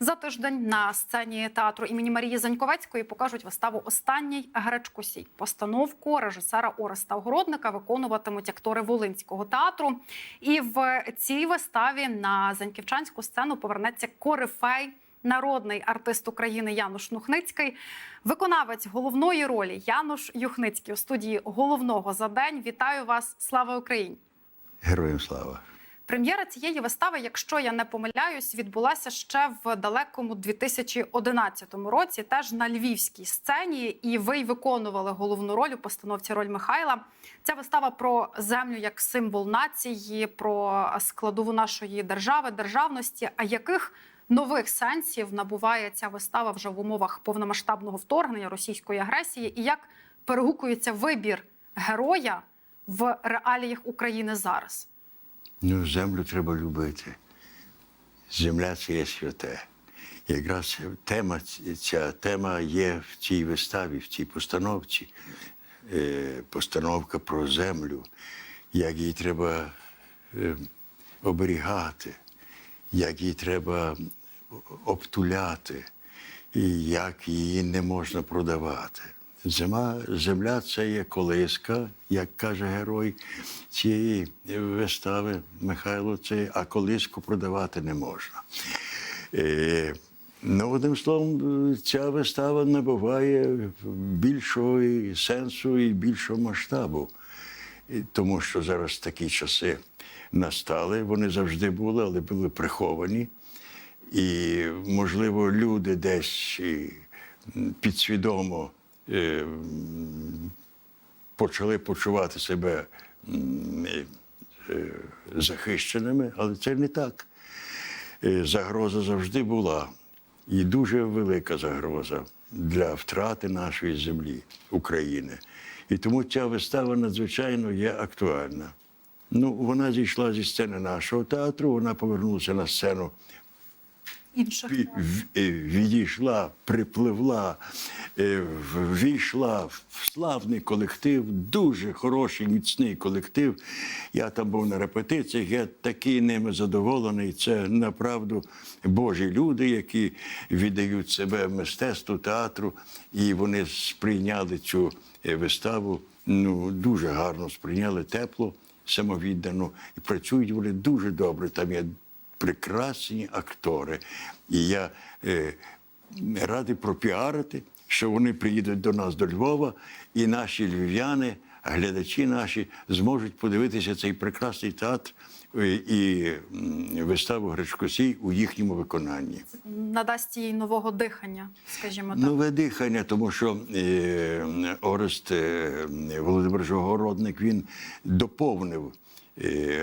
За тиждень на сцені театру імені Марії Заньковецької покажуть виставу Останній гречкосій. Постановку режисера Ореста Огородника виконуватимуть актори Волинського театру. І в цій виставі на заньківчанську сцену повернеться корифей. Народний артист України Януш Нухницький, виконавець головної ролі Януш Юхницький у студії головного за день. Вітаю вас! Слава Україні! Героям слава. Прем'єра цієї вистави, якщо я не помиляюсь, відбулася ще в далекому 2011 році, теж на львівській сцені. І ви й виконували головну роль у постановці роль Михайла. Ця вистава про землю як символ нації, про складову нашої держави, державності. А яких нових сенсів набуває ця вистава вже в умовах повномасштабного вторгнення російської агресії? І як перегукується вибір героя в реаліях України зараз? Ну, землю треба любити. Земля це є святе. Якраз тема, ця тема є в цій виставі, в цій постановці. Е, Постановка про землю, як її треба е, оберігати, як її треба обтуляти, і як її не можна продавати. Зима, земля це є колиска, як каже герой цієї вистави Михайло, це, а колиску продавати не можна. Е, ну, одним словом, ця вистава набуває більшого сенсу і більшого масштабу. Тому що зараз такі часи настали, вони завжди були, але були приховані. І, можливо, люди десь підсвідомо почали почувати себе е, е, захищеними, але це не так. Е, Загроза завжди була. І дуже велика загроза для втрати нашої землі, України. І тому ця вистава надзвичайно є актуальна. Ну, вона зійшла зі сцени нашого театру, вона повернулася на сцену інших е, відійшла, припливла, е, війшла в славний колектив, дуже хороший, міцний колектив. Я там був на репетиціях, я такий ними задоволений. Це направду Божі люди, які віддають себе мистецтву, театру, і вони сприйняли цю е, виставу. Ну, дуже гарно сприйняли тепло, самовіддано. І працюють вони дуже добре. Там є прекрасні актори. І я е, радий пропіарити, що вони приїдуть до нас до Львова, і наші львів'яни, глядачі наші зможуть подивитися цей прекрасний театр е, і виставу Гречкосій у їхньому виконанні. надасть їй нового дихання, скажімо так. Нове дихання, тому що е, Орест е, Володимир Жогородник він доповнив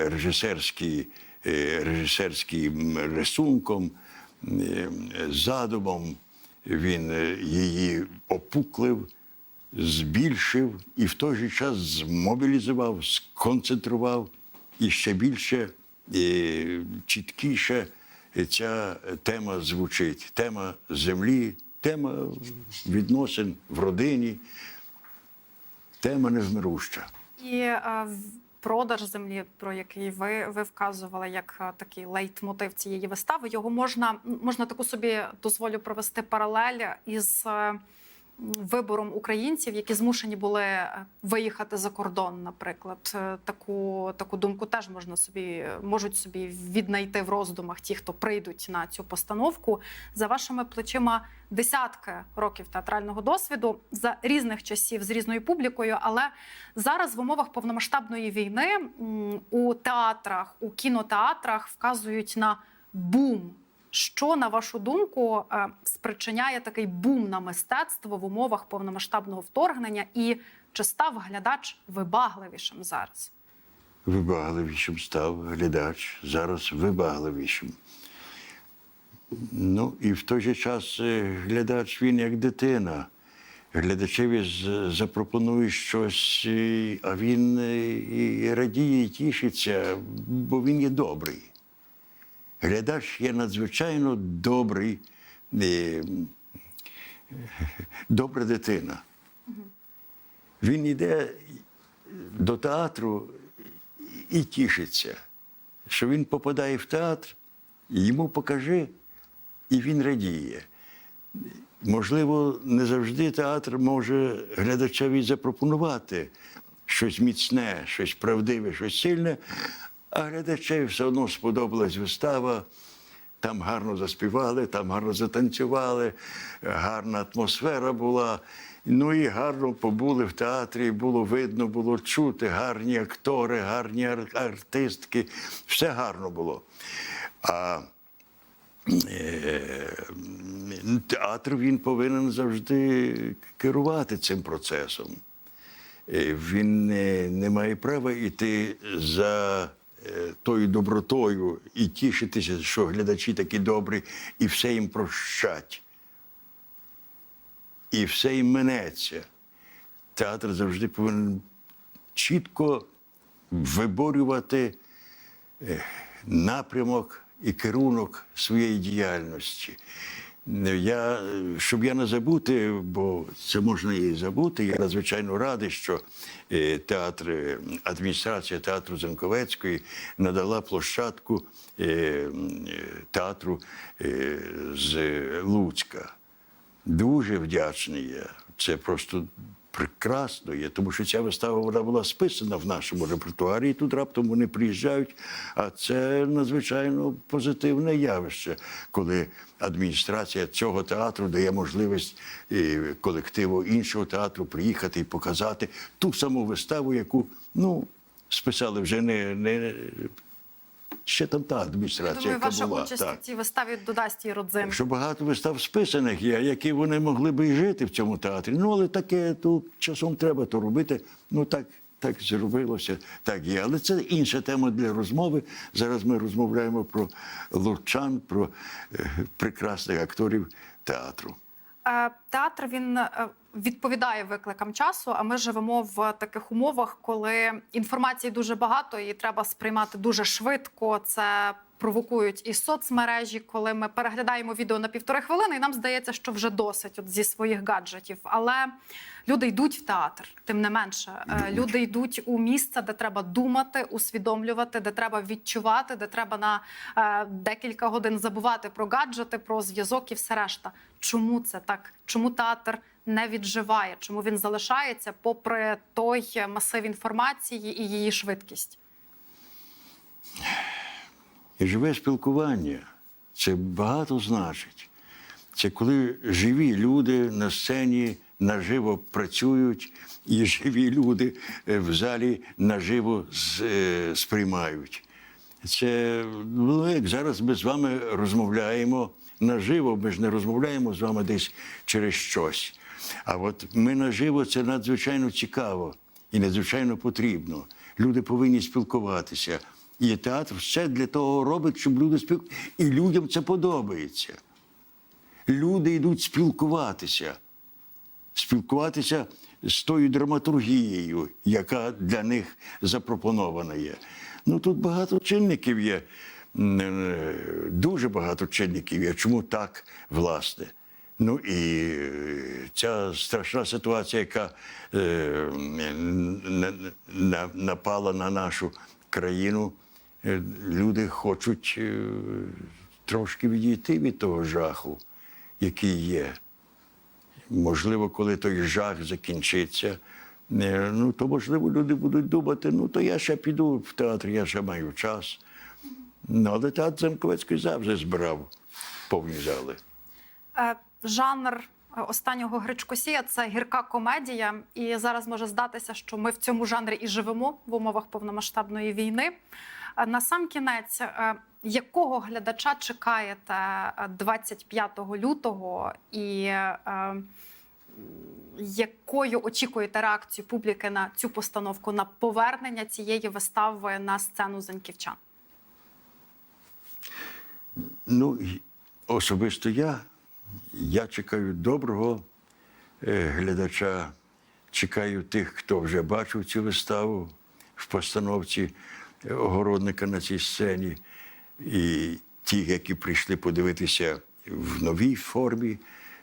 режисерський, режисерським рисунком, е, задумом. Він е, її опуклив, збільшив і в той же час змобілізував, сконцентрував і ще більше, е, чіткіше ця тема звучить. Тема землі, тема відносин в родині, тема невмируща. І е, в- продаж землі, про який ви, ви вказували як е, такий лейтмотив цієї вистави, його можна можна таку собі дозволю провести паралель із. Вибором українців, які змушені були е, виїхати за кордон, наприклад, Е, таку таку думку теж можна собі можуть собі віднайти в роздумах ті, хто прийдуть на цю постановку. За вашими плечима десятки років театрального досвіду за різних часів з різною публікою. Але зараз в умовах повномасштабної війни у театрах, у кінотеатрах вказують на бум. Що, на вашу думку, е, спричиняє такий бум на мистецтво в умовах повномасштабного вторгнення, і чи став глядач вибагливішим зараз? Вибагливішим став глядач, зараз вибагливішим. Ну і в той же час е, глядач він як дитина. Глядачеві запропонує щось, е, а він і радіє, і тішиться, бо він є добрий. Глядач є надзвичайно добрий, е, добра дитина. Він йде до театру і тішиться, що він попадає в театр, йому покажи, і він радіє. Можливо, не завжди театр може глядачеві запропонувати щось міцне, щось правдиве, щось сильне, а глядачеві все одно сподобалась вистава. Там гарно заспівали, там гарно затанцювали, гарна атмосфера була. Ну і гарно побули в театрі, було видно, було чути, гарні актори, гарні ар- артистки. Все гарно було. А е, театр він повинен завжди керувати цим процесом. Е, Він не, не має права йти за тою добротою і тішитися, що глядачі такі добрі, і все їм прощать. І все їм минеться. Театр завжди повинен чітко виборювати е, напрямок і керунок своєї діяльності. Я, е, щоб я не забути, бо це можна і забути. Я надзвичайно радий, що е, театр, адміністрація театру Занковецької надала площадку е, е, театру з Луцька. Дуже вдячний я. Це просто прекрасно є, тому що ця вистава вона була списана в нашому репертуарі, і тут раптом вони приїжджають. А це надзвичайно позитивне явище, коли адміністрація цього театру дає можливість колективу іншого театру приїхати і показати ту саму виставу, яку ну списали вже не, не ще там та Я адміністрація, думаю, яка ваша була. участь так. у цій виставі додасть їй родзин. Що багато вистав списаних є, які вони могли би і жити в цьому театрі. Ну, але таке тут часом треба то робити. Ну так, так зробилося, так є. Але це інша тема для розмови. Зараз ми розмовляємо про лучан, про е, прекрасних акторів театру. Е, Театр він е, відповідає викликам часу. А ми живемо в таких умовах, коли інформації дуже багато, і треба сприймати дуже швидко. Це провокують і соцмережі, коли ми переглядаємо відео на півтори хвилини, і нам здається, що вже досить от зі своїх гаджетів. Але люди йдуть в театр, тим не менше. Е, Люди йдуть у місце, де треба думати, усвідомлювати, де треба відчувати, де треба на е, декілька годин забувати про гаджети, про зв'язок і все решта. Чому це так? Чому театр не відживає? Чому він залишається попри той масив інформації і її швидкість? Живе спілкування це багато значить. Це коли живі люди на сцені наживо працюють, і живі люди е, в залі наживо е, сприймають. Це ну, як зараз ми з вами розмовляємо наживо, ми ж не розмовляємо з вами десь через щось. А от ми наживо це надзвичайно цікаво і надзвичайно потрібно. Люди повинні спілкуватися. І театр все для того робить, щоб люди спілкувалися. І людям це подобається. Люди йдуть спілкуватися спілкуватися з тою драматургією, яка для них запропонована є. Ну тут багато чинників є, е, дуже багато чинників є. Чому так, власне? Ну і е, ця страшна ситуація, яка е, напала на нашу країну, е, люди хочуть е, трошки відійти від того жаху, який є. Можливо, коли той жах закінчиться, ну то можливо люди будуть думати, ну то я ще піду в театр, я ще маю час. Ну, але театр Занковецький завжди збирав повні зали. Жанр е, останнього Гречкосія це гірка комедія, і зараз може здатися, що ми в цьому жанрі і живемо в умовах повномасштабної війни. Е, На сам кінець, е, якого глядача чекаєте е, 25 лютого, і якою очікуєте реакцію публіки на цю постановку на повернення цієї вистави на сцену заньківчан? Ну, особисто я, я чекаю доброго е, глядача, чекаю тих, хто вже бачив цю виставу в постановці огородника на цій сцені, і ті, які прийшли подивитися в новій формі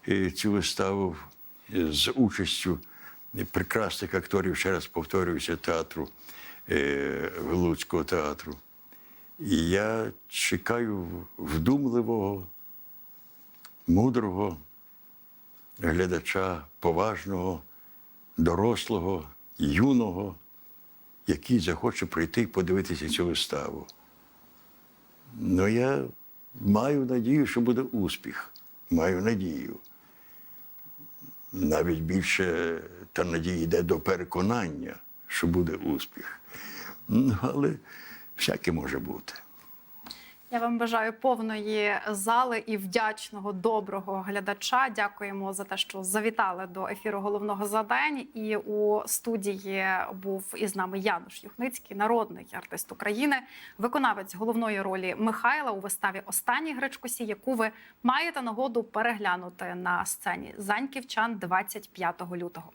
е, цю виставу е, з участю прекрасних акторів, ще раз повторююся, театру Луцького театру. І я чекаю вдумливого, мудрого глядача, поважного, дорослого, юного, який захоче прийти і подивитися цю виставу. Ну, я маю надію, що буде успіх. Маю надію. Навіть більше та надія йде до переконання, що буде успіх. Ну, але всяке може бути. Я вам бажаю повної зали і вдячного доброго глядача. Дякуємо за те, що завітали до ефіру головного за день. І у студії був із нами Януш Юхницький, народний артист України, виконавець головної ролі Михайла у виставі Останній гречкосі, яку ви маєте нагоду переглянути на сцені Заньківчан 25 лютого.